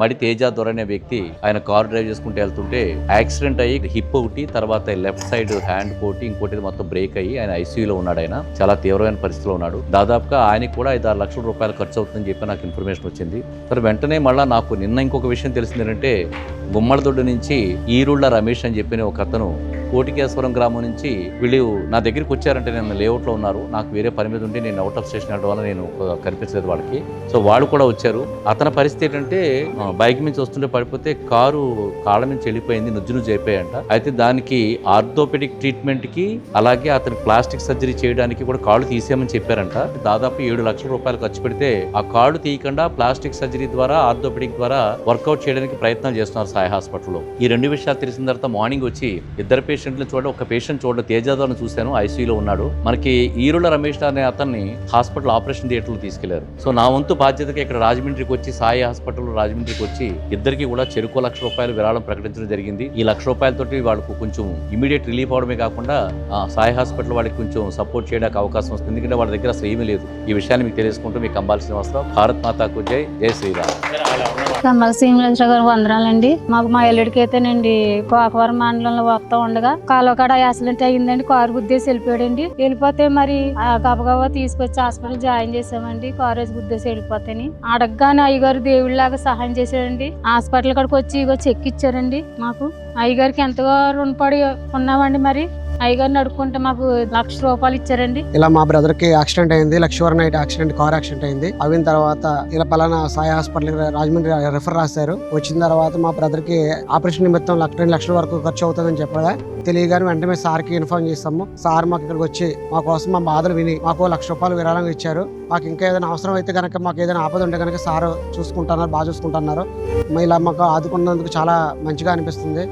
మడి తేజ దొర అనే వ్యక్తి ఆయన కార్ డ్రైవ్ చేసుకుంటూ వెళ్తుంటే యాక్సిడెంట్ అయ్యి హిప్ ఒకటి తర్వాత లెఫ్ట్ సైడ్ హ్యాండ్ పోటీ ఇంకోటి మొత్తం బ్రేక్ అయ్యి ఆయన ఐసీయూలో ఉన్నాడు ఆయన. చాలా తీవ్రమైన పరిస్థితిలో ఉన్నాడు. దాదాపుగా ఆయనకి కూడా ఐదు ఆరు లక్షల రూపాయలు ఖర్చు అవుతుందని చెప్పి నాకు ఇన్ఫర్మేషన్ వచ్చింది. సరే వెంటనే మళ్ళీ నాకు నిన్న ఇంకొక విషయం తెలిసింది ఏంటంటే గుమ్మడిదొడ్డు నుంచి ఈరుళ్ళ రమేష్ అని చెప్పిన ఒక అతను కోటికేశ్వరం గ్రామం నుంచి వీళ్ళు నా దగ్గరికి వచ్చారంటే నేను లేఅవుట్లో ఉన్నారు. నాకు వేరే పని మీద ఉంటే నేను అవుట్ ఆఫ్ స్టేషన్ వెళ్ళడం వల్ల నేను కనిపించలేదు వాళ్ళకి. సో వాళ్ళు కూడా వచ్చారు. అతని పరిస్థితి ఏంటంటే బైక్ నుంచి వస్తుంటే పడిపోతే కారు కాళ్ళ నుంచి వెళ్ళిపోయింది నుజ్జు నుజ్జు అయిపోయాయంట అయితే దానికి ఆర్థోపెడిక్ ట్రీట్మెంట్కి అలాగే అతను ప్లాస్టిక్ సర్జరీ చేయడానికి కూడా కాళ్ళు తీసేయమని చెప్పారంట. దాదాపు ఏడు లక్షల రూపాయలు ఖర్చు పెడితే ఆ కాళ్ళు తీయకుండా ప్లాస్టిక్ సర్జరీ ద్వారా ఆర్థోపెడిక్ ద్వారా వర్కౌట్ చేయడానికి ప్రయత్నం చేస్తున్నారు సాయి హాస్పిటల్లో. ఈ రెండు విషయాలు తెలిసిన తర్వాత మార్నింగ్ వచ్చి ఇద్దరు పేషెంట్లు చూడ ఒక పేషెంట్ చూడ తేజాదాన్ని చూశాను ఐసీయూలో ఉన్నాడు. మనకి ఈరుల రమేష్ అనే అతన్ని హాస్పిటల్ ఆపరేషన్ థియేటర్లో తీసుకెళ్ళారు. సో నా వంతు బాధ్యతగా ఇక్కడ రాజమండ్రికి వచ్చి సాయి హాస్పిటల్ రాజమండ్రికి వచ్చి ఇద్దరికి కూడా చెరుకు లక్ష రూపాయలు విరాళం ప్రకటించడం జరిగింది. ఈ లక్ష రూపాయలతోటి వాళ్ళకు కొంచెం ఇమీడియట్ రిలీఫ్ అవడమే కాకుండా సాయి హాస్పిటల్ వాళ్ళకి కొంచెం సపోర్ట్ చేయడానికి అవకాశం వస్తుంది. ఎందుకంటే వాళ్ళ దగ్గర అసలు ఏమీ లేదు. ఈ విషయాన్ని మీకు తెలుసుకుంటూ మీకు కంబాల్సిన వస్తాం భారత్ మాతాకు జై జై శ్రీరామ్. కమల్ సింగ్ గారు వందనాలండి. మాకు మా ఎల్లుడికి అయితేనండి కోకవరం మండలంలో వస్తూ ఉండగా కాలువ కాడ యాక్సిడెంట్ అయ్యిందండి. కారు గుద్దేసి వెళ్ళిపోయాడండి. వెళ్ళిపోతే మరి గబగబా తీసుకొచ్చి హాస్పిటల్ జాయిన్ చేసామండి కారు వేసి గుద్దేసి వెళ్ళిపోతాని. అడగగానే అయ్యగారు దేవుళ్ళలాగా సహాయం చేశాడండి. హాస్పిటల్ కాడికి వచ్చి ఇగో చెక్ ఇచ్చారండి మాకు. అయ్యగారికి ఎంతగా రుణపడి ఉన్నామండి మరి? అయ్యగారిని అడుక్కుంటే మాకు లక్ష రూపాయలు ఇచ్చారండి. ఇలా మా బ్రదర్కి యాక్సిడెంట్ అయింది Lakshmivaram night accident car accident అయింది. అయిన తర్వాత ఇలా పలానా సాయి హాస్పిటల్ రాజమండ్రి రెఫర్ రాశారు. వచ్చిన తర్వాత మా బ్రదర్కి ఆపరేషన్ నిమిత్తం లక్ష రెండు లక్షల వరకు ఖర్చు అవుతుందని చెప్పగా తెలియగానే వెంటనే సార్కి ఇన్ఫార్మ్ చేస్తాము. సార్ మాకు ఇక్కడికి వచ్చి మా కోసం మా బాధలు విని మాకు లక్ష రూపాయలు విరాళంగా ఇచ్చారు. మాకు ఇంకా ఏదైనా అవసరం అయితే కనుక మాకు ఏదైనా ఆపద ఉంటే కనుక సార్ చూసుకుంటున్నారు బాగా చూసుకుంటున్నారు. ఇలా మాకు ఆదుకున్నందుకు చాలా మంచిగా అనిపిస్తుంది.